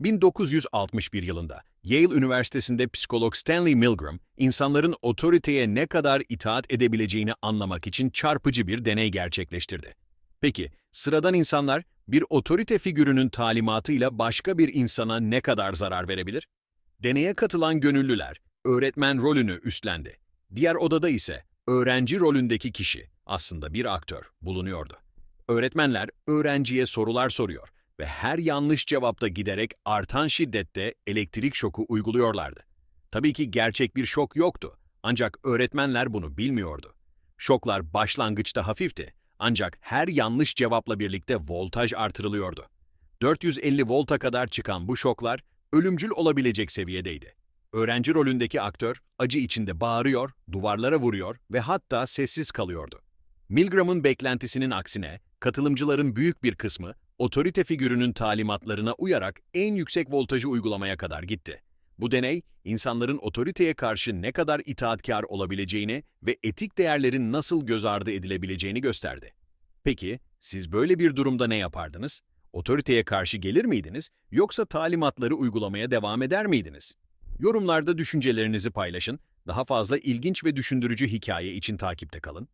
1961 yılında Yale Üniversitesi'nde psikolog Stanley Milgram, insanların otoriteye ne kadar itaat edebileceğini anlamak için çarpıcı bir deney gerçekleştirdi. Peki, sıradan insanlar bir otorite figürünün talimatıyla başka bir insana ne kadar zarar verebilir? Deneye katılan gönüllüler, öğretmen rolünü üstlendi. Diğer odada ise öğrenci rolündeki kişi, aslında bir aktör, bulunuyordu. Öğretmenler öğrenciye sorular soruyor ve her yanlış cevapta giderek artan şiddette elektrik şoku uyguluyorlardı. Tabii ki gerçek bir şok yoktu ancak öğretmenler bunu bilmiyordu. Şoklar başlangıçta hafifti ancak her yanlış cevapla birlikte voltaj artırılıyordu. 450 volta kadar çıkan bu şoklar ölümcül olabilecek seviyedeydi. Öğrenci rolündeki aktör acı içinde bağırıyor, duvarlara vuruyor ve hatta sessiz kalıyordu. Milgram'ın beklentisinin aksine katılımcıların büyük bir kısmı otorite figürünün talimatlarına uyarak en yüksek voltajı uygulamaya kadar gitti. Bu deney, insanların otoriteye karşı ne kadar itaatkar olabileceğini ve etik değerlerin nasıl göz ardı edilebileceğini gösterdi. Peki, siz böyle bir durumda ne yapardınız? Otoriteye karşı gelir miydiniz yoksa talimatları uygulamaya devam eder miydiniz? Yorumlarda düşüncelerinizi paylaşın, daha fazla ilginç ve düşündürücü hikaye için takipte kalın.